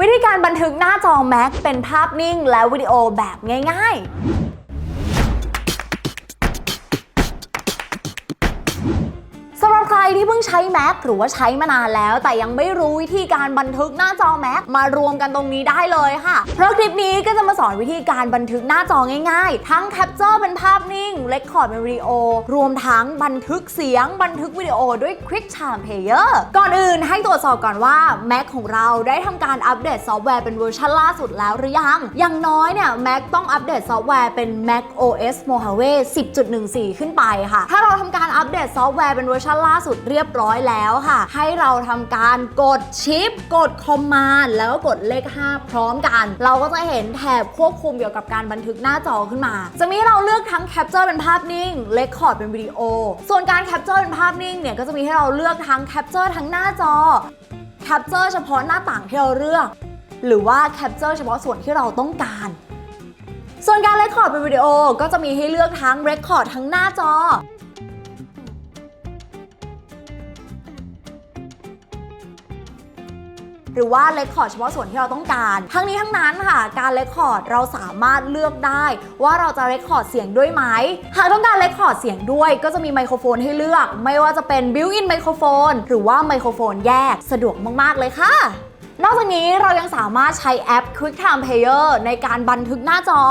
วิธีการบันทึกหน้าจอ Mac เป็นภาพนิ่งและวิดีโอแบบง่าย ๆ ที่เพิ่งใช้ Mac หรือว่าใช้มานานแล้ว แต่ยังไม่รู้วิธีการบันทึกหน้าจอ Mac มารวมกันตรงนี้ได้เลยค่ะ เพราะคลิปนี้ก็จะมาสอนวิธีการบันทึกหน้าจอง่ายๆ ทั้งแคปเจอร์เป็นภาพนิ่งเ e คคอร์ดเป็นวิดีโอ รวมทั้งบันทึกเสียง บันทึกวิดีโอด้วย QuickTime Player ก่อนอื่นให้ตรวจสอบก่อนว่า Mac ของเราได้ทำการอัปเดตซอฟต์แวร์เป็นเวอร์ชันล่าสุดแล้วหรือยัง อย่างน้อยเนี่ย Mac ต้องอัปเดตซอฟต์แวร์เป็น Mac OS Mojave 10.14 ขึ้นไปค่ะ ถ้าเราทำการอัปเดตซอฟต์แวร์เป็นเวอร์ชันล่าสุดเรียบร้อยแล้วค่ะ ให้เราทำการกดชิป กดคอมมานด์แล้วก็กดเลข 5 พร้อมกัน เราก็จะเห็นแถบควบคุมเกี่ยวกับการบันทึกหน้าจอขึ้นมา จะมีให้เราเลือกทั้งแคปเจอร์เป็นภาพนิ่งเลคคอร์ดเป็นวิดีโอ ส่วนการแคปเจอร์เป็นภาพนิ่งเนี่ยก็จะมีให้เราเลือกทั้งแคปเจอร์ทั้งหน้าจอแคปเจอร์เฉพาะหน้าต่างที่เราเลือก หรือว่าแคปเจอร์เฉพาะส่วนที่เราต้องการ ส่วนการเรคคอร์ดเป็นวิดีโอก็จะมีให้เลือกทั้งเรคคอร์ดทั้งหน้าจอ หรือว่าเลคคอร์ดเฉพาะส่วนที่เราต้องการ ทั้งนี้ทั้งนั้นค่ะ การเลคคอร์ดเราสามารถเลือกได้ว่าเราจะเลคคอร์ดเสียงด้วยไหม หากต้องการเลคคอร์ดเสียงด้วยก็จะมีไมโครโฟนให้เลือก ไม่ว่าจะเป็นบิวอินไมโครโฟนหรือว่าไมโครโฟนแยกสะดวกมาก ๆ เลยค่ะ นอกจากนี้เรายังสามารถใช้แอป QuickTime Player ในการบันทึกหน้าจอ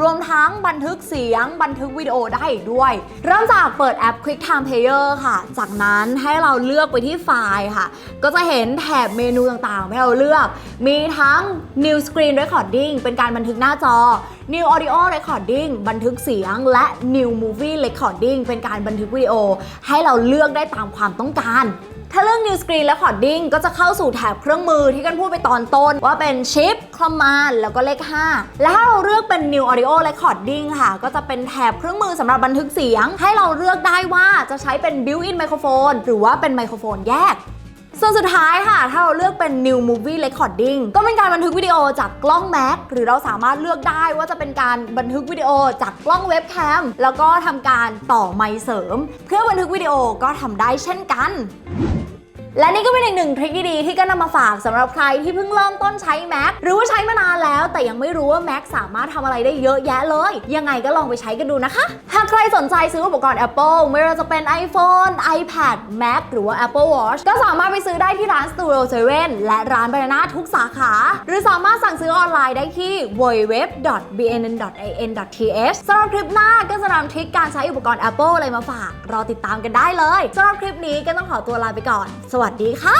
รวมทั้งบันทึกเสียง บันทึกวิดีโอได้อีกด้วย เริ่มจากเปิดแอป QuickTime Player ค่ะ จากนั้นให้เราเลือกไปที่ไฟล์ค่ะ ก็จะเห็นแถบเมนูต่างๆ ให้เราเลือก มีทั้ง New Screen Recording เป็นการบันทึกหน้าจอ New Audio Recording บันทึกเสียง และ New Movie Recording เป็นการบันทึกวิดีโอ ให้เราเลือกได้ตามความต้องการ ถ้าเรื่อง New Screen Recording ก็จะเข้าสู่แถบเครื่องมือที่กันพูดไปตอนต้น ว่าเป็น Shift Command แล้วก็เลข 5 แล้วถ้าเราเลือกเป็น New Audio Recording ค่ะ ก็จะเป็นแถบเครื่องมือสำหรับบันทึกเสียง ให้เราเลือกได้ว่าจะใช้เป็น Built-in Microphone หรือว่าเป็นไมโครโฟนแยกส่วนสุดท้ายค่ะ ถ้าเราเลือกเป็น New Movie Recording ก็เป็นการบันทึกวิดีโอจากกล้อง Mac หรือเราสามารถเลือกได้ว่าจะเป็นการบันทึกวิดีโอจากกล้องเว็บแคมแล้วก็ทำการต่อไมค์เสริม เพื่อบันทึกวิดีโอก็ทำได้เช่นกัน และนี่ก็เป็นอีกหนึ่งทริคดีๆที่ก็นำมาฝากสำหรับใครที่เพิ่งเริ่มต้นใช้ Mac หรือว่าใช้มานานแล้ว แต่ยังไม่รู้ว่า Mac สามารถทำอะไรได้เยอะแยะเลย ยังไงก็ลองไปใช้กันดูนะคะ หากใครสนใจซื้ออุปกรณ์ Apple ไม่ว่าจะเป็น iPhone iPad Mac หรือว่า Apple Watch ก็สามารถไปซื้อได้ที่ร้าน Studio 7และร้าน Banana ทุกสาขา หรือสามารถสั่งซื้อออนไลน์ได้ที่ www.bnn.in.th สำหรับคลิปหน้าก็จะนำทริคการใช้อุปกรณ์ Apple อะไรมาฝาก รอติดตามกันได้เลยสำหรับคลิปนี้ก็ต้องขอตัวลาไปก่อนสวัสดีค่ะ